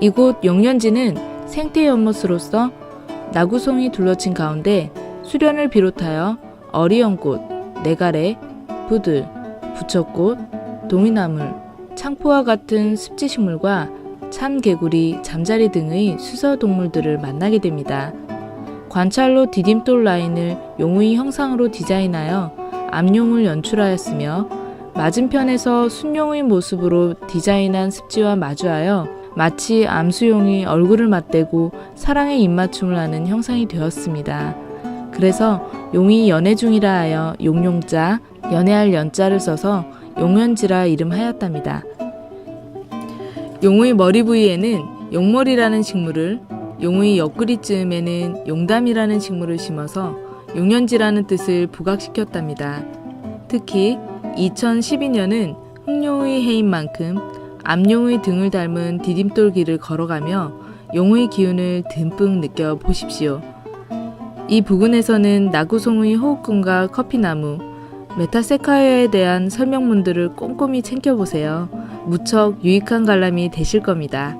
이곳 용련지는 생태 연못으로서 나구송이 둘러친 가운데 수련을 비롯하여 어리연꽃, 내가래, 부들, 부처꽃, 동이나물, 창포와 같은 습지식물과 참개구리, 잠자리 등의 수서 동물들을 만나게 됩니다. 관찰로 디딤돌 라인을 용의 형상으로 디자인하여 암용을 연출하였으며 맞은편에서 순용의 모습으로 디자인한 습지와 마주하여 마치 암수용이 얼굴을 맞대고 사랑의 입맞춤을 하는 형상이 되었습니다. 그래서 용이 연애 중이라 하여 용용자, 연애할 연자를 써서 용연지라 이름하였답니다. 용의 머리 부위에는 용머리라는 식물을, 용의 옆구리쯤에는 용담이라는 식물을 심어서 용연지라는 뜻을 부각시켰답니다. 특히 2012년은 흑룡의 해인 만큼 암용의 등을 닮은 디딤돌 길을 걸어가며 용의 기운을 듬뿍 느껴 보십시오. 이 부근에서는 나구송의 호흡근과 커피나무, 메타세카이어에 대한 설명문들을 꼼꼼히 챙겨보세요. 무척 유익한 관람이 되실 겁니다.